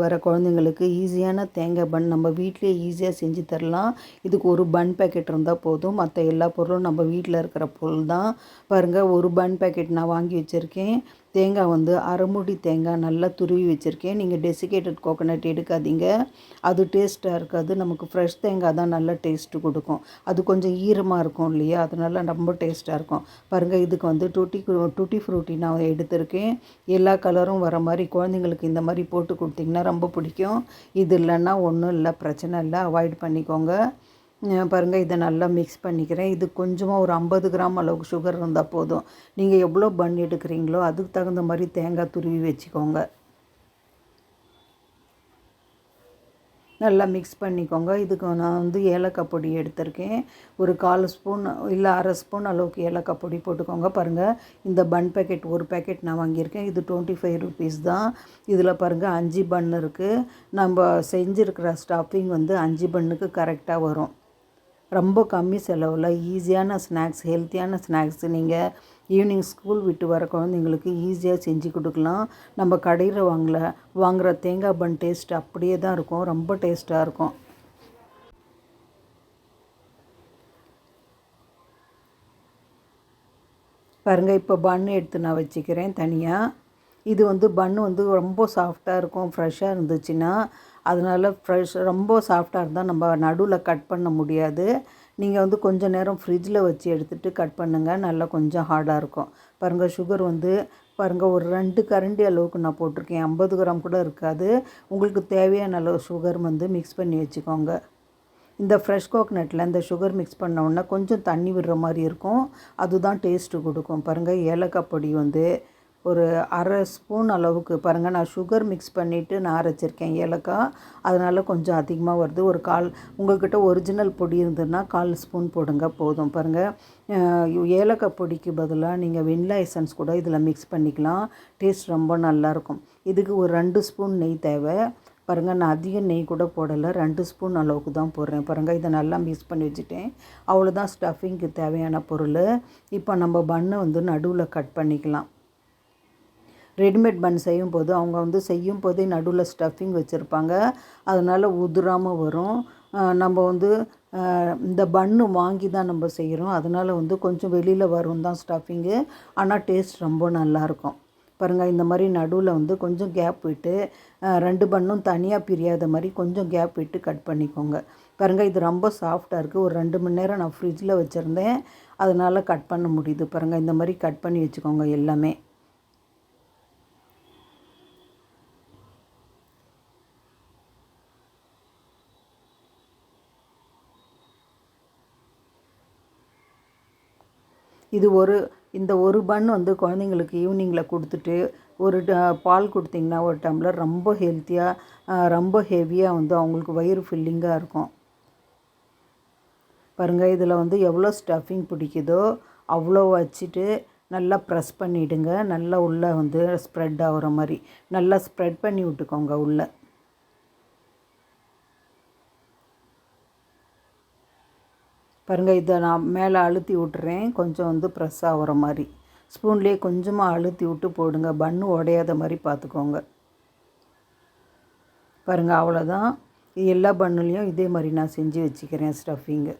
வர குழந்தைங்களுக்கு ஈஸியான தேங்காய் பன் நம்ம வீட்லேயே ஈஸியாக செஞ்சு தரலாம். இதுக்கு ஒரு பன் பேக்கெட் இருந்தால் போதும். மற்ற எல்லா பொருளும் நம்ம வீட்டில் இருக்கிற பொருள் தான் பாருங்கள் ஒரு பன் பேக்கெட் நான் வாங்கி வச்சுருக்கேன். தேங்காய் வந்து அரைமுடி தேங்காய் நல்லா துருவி வச்சுருக்கேன். நீங்கள் டெசிகேட்டட் கோகோனட் எடுக்காதீங்க. அது டேஸ்ட்டாக இருக்காது. நமக்கு ஃப்ரெஷ் தேங்காய் தான் நல்ல டேஸ்ட்டு கொடுக்கும். அது கொஞ்சம் ஈரமாக இருக்கும் இல்லையா? அதனால ரொம்ப டேஸ்ட்டாக இருக்கும். பாருங்கள் இதுக்கு வந்து டூட்டி டூட்டி ஃப்ரூட்டி நான் எடுத்திருக்கேன். எல்லா கலரும் வர மாதிரி குழந்தைங்களுக்கு இந்த மாதிரி போட்டு கொடுத்தீங்கன்னா ரொம்ப பிடிக்கும். இது இல்லைன்னா ஒன்றும் இல்லை. பிரச்சனை இல்லை. அவாய்ட் பண்ணிக்கோங்க. பாருங்கள் இதை நல்லா மிக்ஸ் பண்ணிக்கிறேன். இது கொஞ்சமாக ஒரு ஐம்பது கிராம் அளவுக்கு சுகர் இருந்தால் போதும். நீங்கள் எவ்வளோ பன் எடுக்கிறீங்களோ அதுக்கு தகுந்த மாதிரி தேங்காய் துருவி வச்சுக்கோங்க. நல்லா மிக்ஸ் பண்ணிக்கோங்க. இதுக்கு நான் வந்து ஏலக்காய் பொடி எடுத்திருக்கேன். ஒரு கால் ஸ்பூன் இல்லை அரை ஸ்பூன் அளவுக்கு ஏலக்காய் பொடி போட்டுக்கோங்க. பாருங்கள் இந்த பன் பேக்கெட் ஒரு பேக்கெட் நான் வாங்கியிருக்கேன். இது டுவெண்ட்டி ஃபைவ் ருபீஸ் தான். இதில் பாருங்கள் அஞ்சு பன் இருக்குது நம்ம செஞ்சுருக்கிற ஸ்டஃபிங் வந்து அஞ்சு பண்ணுக்கு கரெக்டாக வரும். ரொம்ப கம்மி செலவில் ஈஸியான ஸ்நாக்ஸ் ஹெல்த்தியான ஸ்நாக்ஸ். நீங்கள் ஈவினிங் ஸ்கூல் விட்டு வர குழந்தைங்களுக்கு ஈஸியாக செஞ்சு கொடுக்கலாம். நம்ம கடையில் வாங்கல வாங்குகிற தேங்காய் பன் டேஸ்ட் அப்படியே தான் இருக்கும். ரொம்ப டேஸ்ட்டாக இருக்கும். பாருங்கள் இப்போ பன் எடுத்து நான் வச்சுக்கிறேன் தனியாக இது வந்து பன்னு வந்து ரொம்ப சாஃப்டாக இருக்கும் ஃப்ரெஷ்ஷாக இருந்துச்சுன்னா அதனால் ஃப்ரெஷ் ரொம்ப சாஃப்டாக இருந்தால் நம்ம நடுவில் கட் பண்ண முடியாது. நீங்கள் வந்து கொஞ்சம் நேரம் ஃப்ரிட்ஜில் வச்சு எடுத்துகிட்டு கட் பண்ணுங்கள் நல்லா கொஞ்சம் ஹார்டாக இருக்கும். பாருங்கள் சுகர் வந்து பாருங்கள் ஒரு ரெண்டு கரண்டி அளவுக்கு நான் போட்டிருக்கேன். ஐம்பது கிராம் கூட இருக்காது. உங்களுக்கு தேவையான அளவு சுகர் வந்து மிக்ஸ் பண்ணி வச்சுக்கோங்க. இந்த ஃப்ரெஷ் கோக்னட்டில் இந்த சுகர் மிக்ஸ் பண்ணோன்னா கொஞ்சம் தண்ணி விடுற மாதிரி இருக்கும். அதுதான் டேஸ்ட்டு கொடுக்கும். பாருங்கள் ஏலக்காய் பொடி வந்து ஒரு அரை ஸ்பூன் அளவுக்கு பாருங்கள் நான் சுகர் மிக்ஸ் பண்ணிவிட்டு நான் அரைச்சிருக்கேன் ஏலக்காய். அதனால் கொஞ்சம் அதிகமாக வருது. ஒரு கால் உங்கள்கிட்ட ஒரிஜினல் பொடி இருந்ததுன்னா கால் ஸ்பூன் போடுங்க போதும். பாருங்கள் ஏலக்காய் பொடிக்கு பதிலாக நீங்கள் வெண்ணிலா எசன்ஸ் கூட இதில் மிக்ஸ் பண்ணிக்கலாம். டேஸ்ட் ரொம்ப நல்லாயிருக்கும் இதுக்கு ஒரு ரெண்டு ஸ்பூன் நெய் தேவை. பாருங்கள் நான் அதிக நெய் கூட போடலை. ரெண்டு ஸ்பூன் அளவுக்கு தான் போடுறேன். பாருங்கள் இதை நல்லா மிக்ஸ் பண்ணி வச்சுட்டேன். அவ்வளோதான் ஸ்டஃபிங்க்கு தேவையான பொருள். இப்போ நம்ம பண்ணை வந்து நடுவில் கட் பண்ணிக்கலாம். ரெடிமேட் பன் செய்யும் போது அவங்க வந்து செய்யும் போதே நடுவில் ஸ்டஃபிங் வச்சுருப்பாங்க. அதனால் உதிராமல் வரும். நம்ம வந்து இந்த பன்னு வாங்கி தான் நம்ம செய்கிறோம் அதனால் வந்து கொஞ்சம் வெளியில் வரும் தான் ஸ்டஃபிங்கு ஆனால் டேஸ்ட் ரொம்ப நல்லாயிருக்கும் பாருங்கள் இந்த மாதிரி நடுவில் வந்து கொஞ்சம் கேப் விட்டு ரெண்டு பண்ணும் தனியாக பிரியாத மாதிரி கொஞ்சம் கேப் விட்டு கட் பண்ணிக்கோங்க. பாருங்கள் இது ரொம்ப சாஃப்டாக இருக்குது ஒரு ரெண்டு மணி நேரம் நான் ஃப்ரிட்ஜில் வச்சுருந்தேன். அதனால் கட் பண்ண முடியுது. பாருங்கள் இந்த மாதிரி கட் பண்ணி வச்சுக்கோங்க எல்லாமே. இது ஒரு இந்த ஒரு பன் வந்து குழந்தைங்களுக்கு ஈவினிங்கில் கொடுத்துட்டு ஒரு பால் கொடுத்திங்கன்னா ஒரு டம்ளர் ரொம்ப ஹெல்த்தியாக ரொம்ப ஹெவியாக வந்து அவங்களுக்கு வயிறு ஃபில்லிங்காக இருக்கும். பாருங்கள் இதில் வந்து எவ்வளோ ஸ்டஃபிங் பிடிக்குதோ அவ்வளோ வச்சுட்டு நல்லா ப்ரெஸ் பண்ணிவிடுங்க நல்லா உள்ளே வந்து ஸ்ப்ரெட் ஆகிற மாதிரி. நல்லா ஸ்ப்ரெட் பண்ணி விட்டுக்கோங்க உள்ளே. பாருங்கள் இதை நான் மேலே அழுத்தி விட்டுறேன். கொஞ்சம் வந்து ப்ரெஸ் ஆகிற மாதிரி. ஸ்பூன்லேயே கொஞ்சமாக அழுத்தி விட்டு போடுங்க. பன்னு உடையாத மாதிரி பார்த்துக்கோங்க பாருங்கள் அவ்வளோதான் எல்லா பண்ணுலேயும் இதே மாதிரி நான் செஞ்சு வச்சுக்கிறேன் ஸ்டஃபிங்கு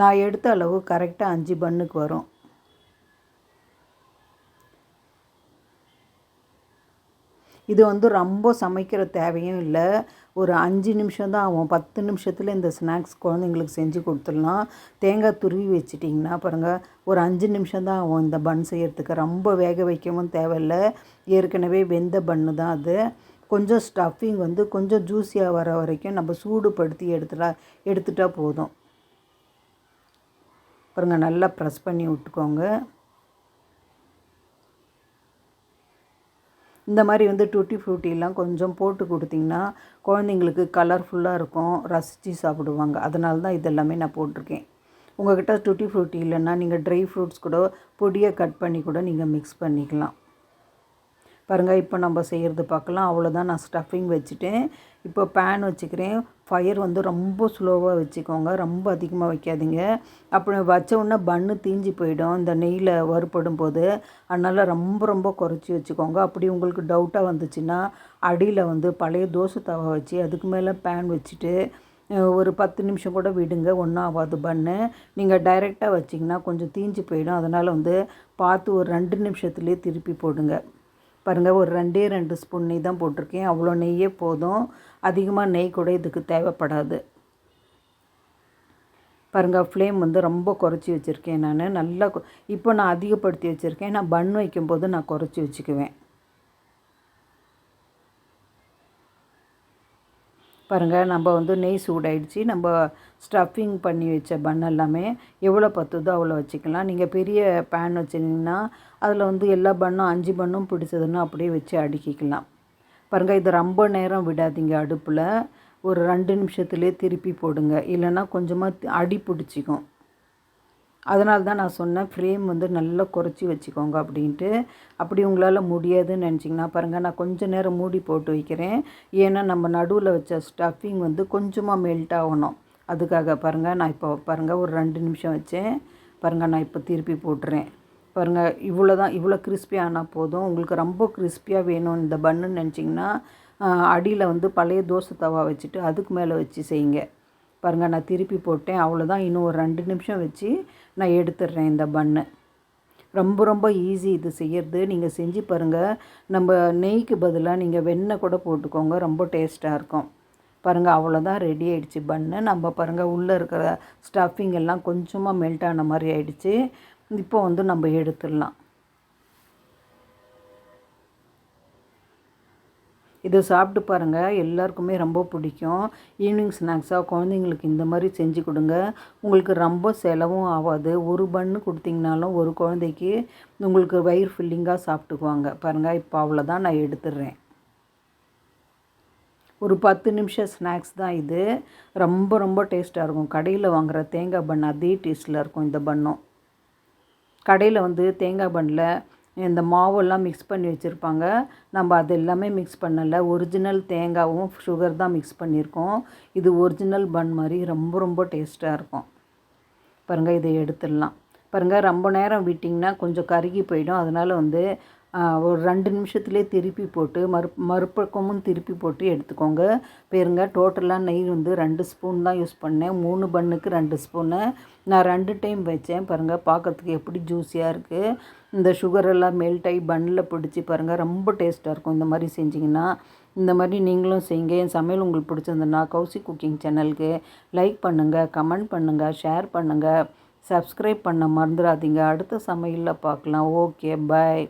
நான் எடுத்த அளவு கரெக்டாக அஞ்சு பண்ணுக்கு வரும். இது வந்து ரொம்ப சமைக்கிற தேவையும் இல்லை. ஒரு அஞ்சு நிமிஷம் தான் ஆகும். பத்து நிமிஷத்தில் இந்த ஸ்நாக்ஸ் குழந்தைங்களுக்கு செஞ்சு கொடுத்துடலாம். தேங்காய் துருவி வச்சிட்டிங்கன்னா பாருங்கள் ஒரு அஞ்சு நிமிஷம் தான் ஆகும் இந்த பன் செய்கிறதுக்கு ரொம்ப வேக வைக்கவும் தேவையில்லை. ஏற்கனவே வெந்த பன்னு தான் அது. கொஞ்சம் ஸ்டஃபிங் வந்து கொஞ்சம் ஜூஸியாக வர வரைக்கும் நம்ம சூடுபடுத்தி எடுத்துட்டா எடுத்துட்டால் போதும். பாருங்கள் நல்லா ப்ரெஸ் பண்ணி விட்டுக்கோங்க. இந்த மாதிரி வந்து டூட்டி ஃப்ரூட்டிலாம் கொஞ்சம் போட்டு கொடுத்திங்கன்னா குழந்தைங்களுக்கு கலர்ஃபுல்லாக இருக்கும். ரசித்து சாப்பிடுவாங்க. அதனால தான் இதெல்லாமே நான் போட்டிருக்கேன். உங்கள்கிட்ட டூட்டி ஃப்ரூட்டி இல்லைன்னா நீங்கள் ட்ரை ஃப்ரூட்ஸ் கூட பொடியை கட் பண்ணி கூட நீங்கள் மிக்ஸ் பண்ணிக்கலாம். பாருங்கள் இப்போ நம்ம செய்கிறது பார்க்கலாம். அவ்வளோதான் நான் ஸ்டஃபிங் வச்சுட்டேன். இப்போ பேன் வச்சுக்கிறேன். ஃபயர் வந்து ரொம்ப ஸ்லோவாக வச்சுக்கோங்க. ரொம்ப அதிகமாக வைக்காதீங்க. அப்புறம் வச்ச உடனே பன்னு தீஞ்சு போயிடும். இந்த நெய்யில் வறுபடும் போது அதனால் ரொம்ப ரொம்ப குறைச்சி வச்சுக்கோங்க. அப்படி உங்களுக்கு டவுட்டாக வந்துச்சுன்னா அடியில் வந்து பழைய தோசை தவா வச்சு அதுக்கு மேலே பேன் வச்சுட்டு ஒரு பத்து நிமிஷம் கூட விடுங்க. ஒன்றும் ஆகாது பண்ணு நீங்கள் டைரெக்டாக வச்சிங்கன்னா கொஞ்சம் தீஞ்சு போயிடும். அதனால் வந்து பார்த்து ஒரு ரெண்டு நிமிஷத்துலேயே திருப்பி போடுங்க. பாருங்கள் ஒரு ரெண்டே ரெண்டு ஸ்பூன் நெய் தான் போட்டிருக்கேன். அவ்வளோ நெய்யே போதும். அதிகமாக நெய் கூட இதுக்கு தேவைப்படாது. பாருங்கள் ஃப்ளேம் வந்து ரொம்ப குறைச்சி வச்சுருக்கேன் நான். நல்லா இப்போ நான் அதிகப்படுத்தி வச்சுருக்கேன். நான் பன் வைக்கும்போது நான் குறைச்சி வச்சுக்குவேன். பாருங்கள் நம்ம வந்து நெய் சூடாயிடுச்சு. நம்ம ஸ்டஃபிங் பண்ணி வச்ச பன் எல்லாமே எவ்வளோ பத்துதோ அவ்வளோ வச்சுக்கலாம். நீங்கள் பெரிய பேன் வச்சுருந்தீங்கன்னா அதில் வந்து எல்லா பண்ணும் அஞ்சு பண்ணும் பிடிச்சதுன்னா அப்படியே வச்சு அடுக்கிக்கலாம். பாருங்கள் இது ரொம்ப நேரம் விடாதீங்க அடுப்பில். ஒரு ரெண்டு நிமிஷத்துலேயே திருப்பி போடுங்க. இல்லைன்னா கொஞ்சமாக அடி பிடிச்சிக்கும். அதனால தான் நான் சொன்னேன் ஃப்ரேம் வந்து நல்லா குறைச்சி வச்சுக்கோங்க அப்படின்ட்டு. அப்படி உங்களால் முடியாதுன்னு நினச்சிங்கன்னா பாருங்கள் நான் கொஞ்சம் நேரம் மூடி போட்டு வைக்கிறேன். ஏன்னா நம்ம நடுவில் வச்ச ஸ்டஃபிங் வந்து கொஞ்சமாக மெல்ட் ஆகணும். அதுக்காக பாருங்கள் நான் இப்போ பாருங்கள் ஒரு ரெண்டு நிமிஷம் வச்சேன். பாருங்கள் நான் இப்போ திருப்பி போட்டுறேன். பாருங்கள் இவ்வளோ தான் இவ்வளோ கிறிஸ்பி ஆனால் போதும். உங்களுக்கு ரொம்ப கிறிஸ்பியாக வேணும் இந்த பண்ணுன்னு நினச்சிங்கன்னா அடியில் வந்து பழைய தோசை தவா வச்சுட்டு அதுக்கு மேலே வச்சு செய்யுங்க. பாருங்கள் நான் திருப்பி போட்டேன். அவ்வளோதான் இன்னும் ஒரு ரெண்டு நிமிஷம் வச்சு நான் எடுத்துடுறேன் இந்த பன்னு ரொம்ப ரொம்ப ஈஸி இது செய்யறது. நீங்கள் செஞ்சு பாருங்கள் நம்ம நெய்க்கு பதிலாக நீங்கள் வெண்ணெய் கூட போட்டுக்கோங்க. ரொம்ப டேஸ்ட்டாக இருக்கும். பாருங்கள் அவ்வளோதான் ரெடி ஆகிடுச்சு பன்னு நம்ம பாருங்கள் உள்ளே இருக்கிற ஸ்டஃபிங் எல்லாம் கொஞ்சமாக மெல்ட் ஆன மாதிரி ஆகிடுச்சு இப்போ வந்து நம்ம எடுத்துடலாம். இதை சாப்பிட்டு பாருங்கள் எல்லாருக்குமே ரொம்ப பிடிக்கும். ஈவினிங் ஸ்நாக்ஸாக குழந்தைங்களுக்கு இந்த மாதிரி செஞ்சு கொடுங்க. உங்களுக்கு ரொம்ப செலவும் ஆகாது. ஒரு பண்ணு கொடுத்தீங்கனாலும் ஒரு குழந்தைக்கு உங்களுக்கு வயிறு ஃபில்லிங்காக சாப்பிட்டுக்குவாங்க. பாருங்கள் இப்போ அவ்வளோதான் நான் எடுத்துடுறேன். ஒரு பத்து நிமிஷம் ஸ்நாக்ஸ் தான் இது. ரொம்ப ரொம்ப டேஸ்ட்டாக இருக்கும். கடையில் வாங்குகிற தேங்காய் பன் அதே டேஸ்ட்டில் இருக்கும் இந்த பண்ணும் கடையில் வந்து தேங்காய் பண்ணில் இந்த மாவெல்லாம் மிக்ஸ் பண்ணி வச்சுருப்பாங்க. நம்ம அது எல்லாமே மிக்ஸ் பண்ணலை. ஒரிஜினல் தேங்காவும் சுகர் தான் மிக்ஸ் பண்ணியிருக்கோம். இது ஒரிஜினல் பன் மாதிரி ரொம்ப ரொம்ப டேஸ்ட்டாக இருக்கும். பாருங்கள் இதை எடுத்துடலாம். பாருங்கள் ரொம்ப நேரம் விட்டிங்கன்னா கொஞ்சம் கருகி போயிடும். அதனால் வந்து ஒரு ரெண்டு நிமிஷத்துலேயே திருப்பி போட்டு மறு மறுபக்கமும் திருப்பி போட்டு எடுத்துக்கோங்க. பேருங்க டோட்டலாக நெய் வந்து ரெண்டு ஸ்பூன் தான் யூஸ் பண்ணேன். மூணு பண்ணுக்கு ரெண்டு ஸ்பூனு. நான் ரெண்டு டைம் வச்சேன். பாருங்கள் பார்க்கறதுக்கு எப்படி ஜூஸியாக இருக்குது இந்த சுகரெல்லாம் மெல்ட் ஆகி பன்னில் பிடிச்சி பாருங்கள் ரொம்ப டேஸ்ட்டாக இருக்கும் இந்த மாதிரி செஞ்சிங்கன்னா. இந்த மாதிரி நீங்களும் செய்யுங்க. என் சமையல் உங்களுக்கு பிடிச்சிருந்ததுன்னா கௌசி குக்கிங் சேனலுக்கு லைக் பண்ணுங்கள் கமெண்ட் பண்ணுங்கள் ஷேர் பண்ணுங்கள் சப்ஸ்கிரைப் பண்ண மறந்துடாதீங்க. அடுத்த சமையலில் பார்க்கலாம் ஓகே பாய்